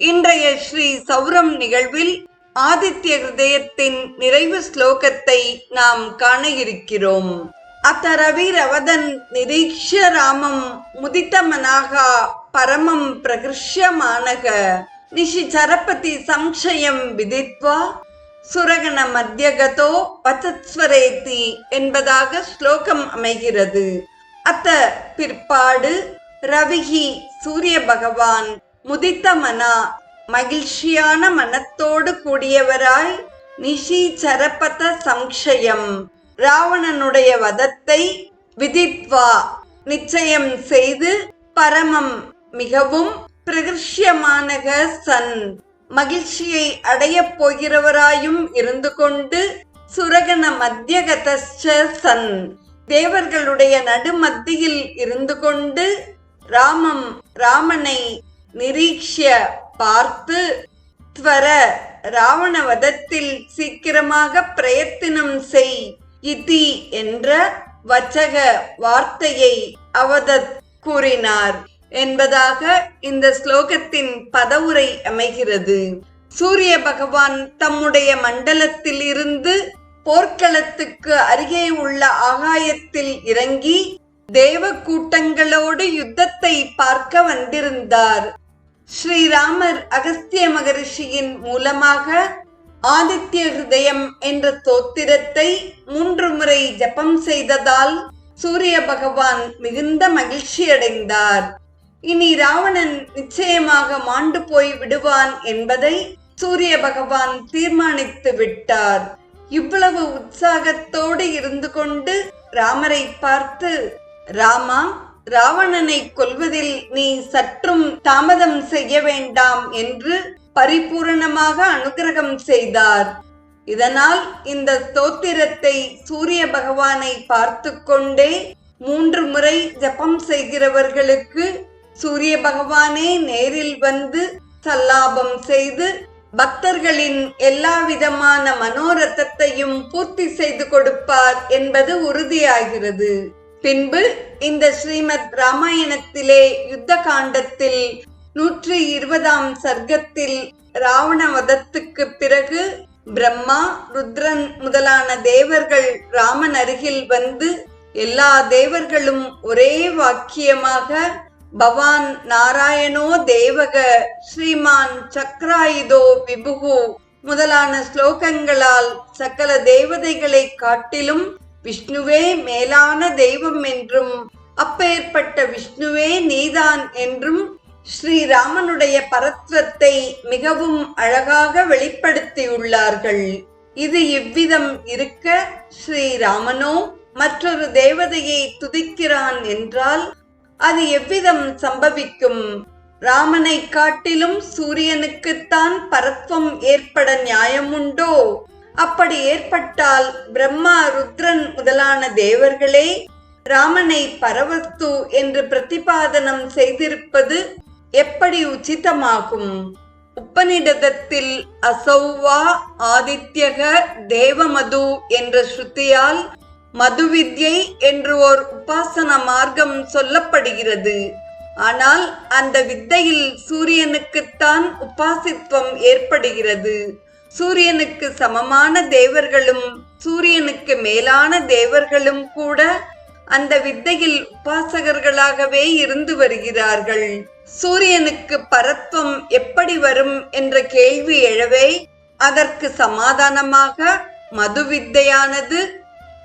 இன்றைய ஸ்ரீ சௌரம் நிகழ்வில் ஆதித்ய ஹிருதயத்தின் நிறைவு ஸ்லோகத்தை நாம் காண இருக்கிறோம் அத்த ரவி ரவதன் நிரீக்ஷ ராமம் முதித்தமனாக பரமம் பிரகிருஷ்யமானக. நிஷி சரபதி சம்சயம் விதித்வா. சுரகண மத்தியகதோ வசத்ஸ்வரேதி என்பதாக ஸ்லோகம் அமைகிறது. அத்த பிற்பாடு ரவிகி சூரிய பகவான் முதித்த மனா மகிழ்ச்சியான மனத்தோடு கூடியவராய் நிஷி சரபத சம்சயம். ராவணனுடைய வதத்தை விதித்வா. நிச்சயம் செய்து பரமம் மிகவும் பிரகிருஷ்யமானக சன். மகிழ்ச்சியை அடையப் போகிறவராயும் இருந்து கொண்டு சுரகண மத்தியகதஸ்ச சன். தேவர்களுடைய நடுமத்தியில் இருந்து கொண்டு ராமம் ராமனை நிரீக்ஷிய பார்த்து துவர ராவண வதத்தில் சீக்கிரமாக பிரயத்தினம் செய் இதி என்ற வச்சக வார்த்தையை அவதத் கூறினார் என்பதாக இந்த ஸ்லோகத்தின் பதவுரை அமைகிறது. சூரிய பகவான் தம்முடைய மண்டலத்தில் இருந்து போர்க்களத்துக்கு அருகே உள்ள ஆகாயத்தில் இறங்கி தேவ கூட்டங்களோடு யுத்தத்தை பார்க்க வந்திருந்தார். ஸ்ரீராமர் அகஸ்திய மகரிஷியின் மூலமாக ஆதித்ய ஹிருதயம் என்ற தோத்திரத்தை மூன்று முறை ஜபம் செய்ததால் சூரிய பகவான் மிகுந்த மகிழ்ச்சி அடைந்தார். இனி ராவணன் நிச்சயமாக மாண்டு போய் விடுவான் என்பதை சூரிய பகவான் தீர்மானித்து விட்டார். இவ்வளவு உற்சாகத்தோடு இருந்து கொண்டு ராமரை பார்த்து ராமா ராவணனை கொல்வதில் நீ சற்றும் தாமதம் செய்ய வேண்டாம் என்று பரிபூரணமாக அனுகிரகம் செய்தார். இதனால் இந்த ஸ்தோத்திரத்தை சூரிய பகவானை பார்த்து கொண்டே மூன்று முறை ஜபம் செய்கிறவர்களுக்கு சூரிய பகவானே நேரில் வந்து சல்லாபம் செய்து பக்தர்களின் எல்லா விதமான மனோரத்தத்தையும் பூர்த்தி செய்து கொடுப்பார் என்பது உறுதியாகிறது. பின்பு இந்த ஸ்ரீமத் ராமாயணத்திலே யுத்த காண்டத்தில் நூற்றி இருபதாம் சர்க்கத்தில் ராவண வதத்துக்கு பிறகு பிரம்மா ருத்ரன் முதலான தேவர்கள் ராமன் அருகில் வந்து எல்லா தேவர்களும் ஒரே வாக்கியமாக பவான் நாராயணோ தேவக ஸ்ரீமான் சக்ராயுதோ விபுகு முதலான ஸ்லோகங்களால் சகல தேவதைகளை காட்டிலும் விஷ்ணுவே மேலான தெய்வம் என்றும் அப்பேற்பட்ட விஷ்ணுவே நீதான் என்றும் ஸ்ரீராமனுடைய பரத்வத்தை மிகவும் அழகாக வெளிப்படுத்தியுள்ளார்கள். இது இவ்விதம் இருக்க ஸ்ரீராமனோ மற்றொரு தேவதையை துதிக்கிறான் என்றால் அது எவ்விதம் சம்பவிக்கும்? ராமனை காட்டிலும் சூரியனுக்குத்தான் பரத்வம் ஏற்பட நியாயமுண்டோ? அப்படி ஏற்பட்டால் பிரம்மா ருத்ரன் முதலான தேவர்களே ராமனை பரவஸ்து என்று பிரதிபாதனம் செய்திருப்பது எப்படி உச்சிதமாகும்? உப்பநிடதத்தில் அசௌவா ஆதித்யக தேவமது என்ற ஸ்ருதியால் மதுவித்யை என்று ஓர் உபாசன மார்க்கம் சொல்லப்படுகிறது. ஆனால் அந்த வித்தையில் சூரியனுக்குத்தான் உபாசித்துவம் ஏற்படுகிறது. சூரியனுக்கு சமமான தேவர்களும் சூரியனுக்கு மேலான தேவர்களும் கூட அந்த வித்தையில் உபாசகர்களாகவே இருந்து வருகிறார்கள். சூரியனுக்கு பரத்வம் எப்படி வரும் என்ற கேள்வி எழவே அதற்கு சமாதானமாக மது வித்தையானது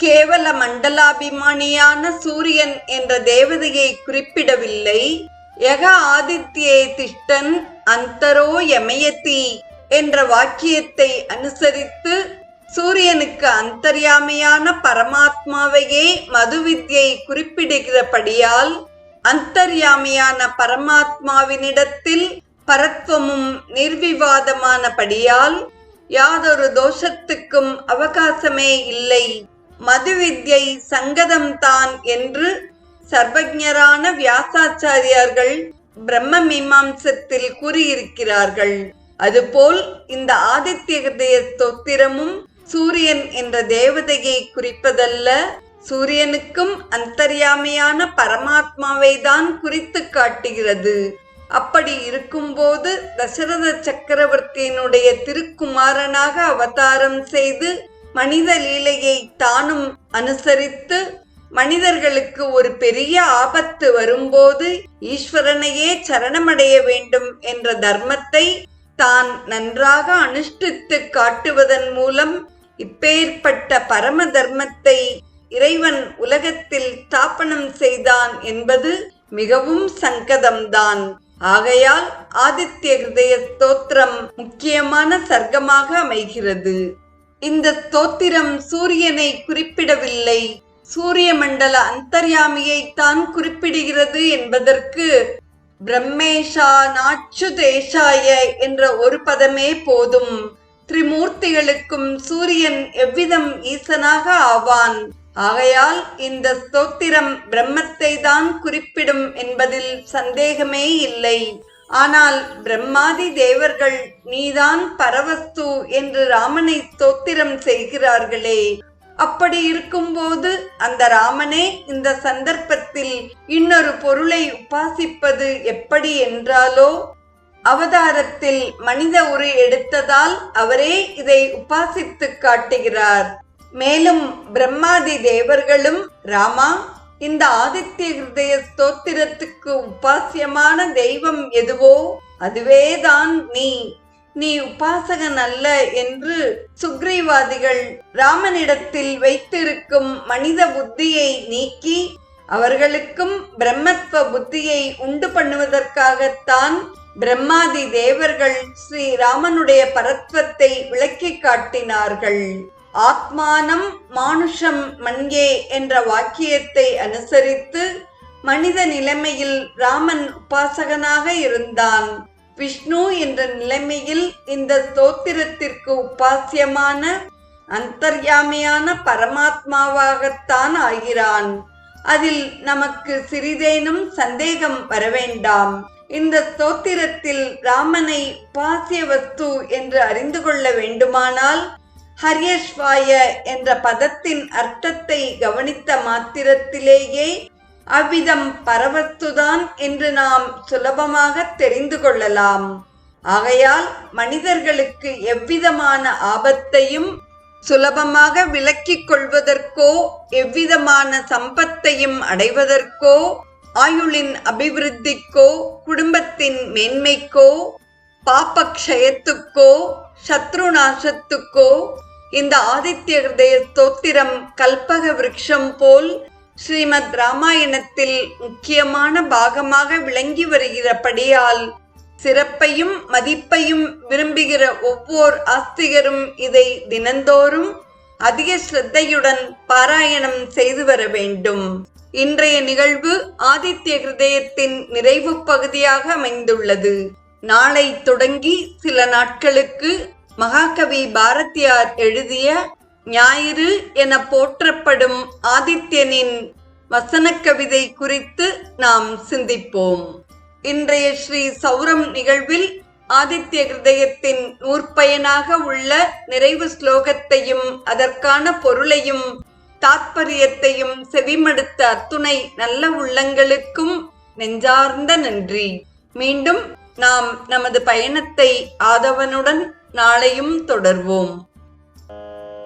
கேவல மண்டலாபிமானியான சூரியன் என்ற தேவதையை குறிப்பிடவில்லை. யக ஆதித்யே திஷ்டன் அந்தரோ யமயதி. என்ற வாக்கியத்தை அனுசரித்து சூரியனுக்கு அந்தர்யாமியான பரமாத்மாவையே மது வித்யை குறிப்பிடுகிறபடியால் அந்தர்யாமியான பரமாத்மாவினிடத்தில் பரத்வமும் நிர்விவாதமானபடியால் யாதொரு தோஷத்துக்கும் அவகாசமே இல்லை. மதுவித்யை சங்கதம்தான் என்று சர்வஜரான வியாசாச்சாரியார்கள் பிரம்ம மீமாம்சத்தில் கூறியிருக்கிறார்கள். அதுபோல் இந்த ஆதித்ய ஹிருதய ஸ்தோத்திரமும் சூரியன் என்ற தேவதையை குறிப்பதல்ல சூரியனுக்கும் அந்தர்யாமையான பரமாத்மாவை தான் குறித்து காட்டுகிறது. அப்படி இருக்கும்போது தசரத சக்கரவர்த்தியினுடைய திருக்குமாரனாக அவதாரம் செய்து மனித லீலையை தானும் அனுசரித்து மனிதர்களுக்கு ஒரு பெரிய ஆபத்து வரும்போது ஈஸ்வரனையே சரணமடைய வேண்டும் என்ற தர்மத்தை தான் நன்றாக அனுஷ்டித்து காட்டுவதன் மூலம் இப்பேற்பட்ட பரம தர்மத்தை இறைவன் உலகத்தில் ஸ்தாபனம் செய்தான் என்பது மிகவும் சங்கதம்தான். ஆகையால் ஆதித்ய ஹிருதய ஸ்தோத்திரம் முக்கியமான சர்க்கமாக அமைகிறது. இந்த ஸ்தோத்திரம் சூரியனை குறிப்பிடவில்லை. சூரிய மண்டல அந்தர்யாமியை தான் குறிப்பிடுகிறது என்பதற்கு பிரம்மேஷா நாச்சு தேசாய என்ற ஒரு பதமே போதும். திரிமூர்த்திகளுக்கும் சூரியன் எவ்விதம் ஈசனாக ஆவான்? ஆகையால் இந்த ஸ்தோத்திரம் பிரம்மத்தை தான் குறிப்பிடும் என்பதில் சந்தேகமே இல்லை. ஆனால் பிரம்மாதி தேவர்கள் நீதான் பரவஸ்து என்று ராமனை ஸ்தோத்திரம் செய்கிறார்களே. அப்படி இருக்கும்போது அந்த ராமனே இந்த சந்தர்ப்பத்தில் இன்னொரு பொருளை உபாசிப்பது எப்படி என்றாலோ அவதாரத்தில் மனித உரு எடுத்ததால் அவரே இதை உபாசித்து காட்டுகிறார். மேலும் பிரம்மாதி தேவர்களும் ராமா இந்த ஆதித்ய ஹிருதய ஸ்தோத்திரத்துக்கு உபாசியமான தெய்வம் எதுவோ? அதுவேதான் நீ. நீ உபாசகன் அல்ல என்று சுக்ரீவாதிகள் ராமனிடத்தில் வைத்திருக்கும் மனித புத்தியை நீக்கி அவர்களுக்கும் பிரம்மத்வ புத்தியை உண்டு பண்ணுவதற்காகத்தான் பிரம்மாதி தேவர்கள் ஸ்ரீ ராமனுடைய பரத்வத்தை விளக்கி காட்டினார்கள். ஆத்மானம் மானுஷம் மண்கே என்ற வாக்கியத்தை அனுசரித்து மனித நிலைமையில் ராமன் உபாசகனாக இருந்தான். விஷ்ணு என்ற நிலைமையில் இந்த ஸ்தோத்திரத்திற்கு உபாசியமான அந்தர்யாமையான பரமாத்மாவாகத்தான் ஆகிறான். அதில் நமக்கு சிறிதேனும் சந்தேகம் வரவேண்டாம். இந்த ஸ்தோத்திரத்தில் ராமனை உபாசிய வஸ்து என்று அறிந்து கொள்ள வேண்டுமானால் ஹரியஸ்வாய என்ற பதத்தின் அர்த்தத்தை கவனித்த மாத்திரத்திலேயே அவ்விதம் பரவத்துதான் என்று நாம் சுலபமாக தெரிந்து கொள்ளலாம். ஆகையால் மனிதர்களுக்கு எவ்விதமான ஆபத்தையும் சுலபமாக விலக்கிக் கொள்வதற்கோ எவ்விதமான சம்பத்தையும் அடைவதற்கோ ஆயுளின் அபிவிருத்திக்கோ குடும்பத்தின் மேன்மைக்கோ பாப்பக்ஷயத்துக்கோ சத்ருநாசத்துக்கோ இந்த ஆதித்ய ஹிருதய ஸ்தோத்திரம் கல்பக விருட்சம் போல் ஸ்ரீமத் ராமாயணத்தில் முக்கியமான பாகமாக விளங்கி வருகிறபடியால் சிறப்பையும் மதிப்பையும் விரும்புகிற ஒவ்வொரு ஆஸ்திகரும் இதை தினந்தோறும் அதிக ஸ்ரத்தையுடன் பாராயணம் செய்து வர வேண்டும். இன்றைய நிகழ்வு ஆதித்ய ஹிருதயத்தின் நிறைவு பகுதியாக அமைந்துள்ளது. நாளை தொடங்கி சில நாட்களுக்கு மகாகவி பாரதியார் எழுதிய ஞாயிறு என போற்றப்படும் ஆதித்யனின் வசன கவிதை குறித்து நாம் சிந்திப்போம். இன்றைய ஸ்ரீ சௌரம் நிகழ்வில் ஆதித்ய ஹிருதயத்தின் நூற்பயனாக உள்ள நிறைவு ஸ்லோகத்தையும் அதற்கான பொருளையும் தாத்பரியத்தையும் செவிமடுத்த அத்துணை நல்ல உள்ளங்களுக்கும் நெஞ்சார்ந்த நன்றி. மீண்டும் நாம் நமது பயணத்தை ஆதவனுடன் நாளையும் தொடர்வோம்.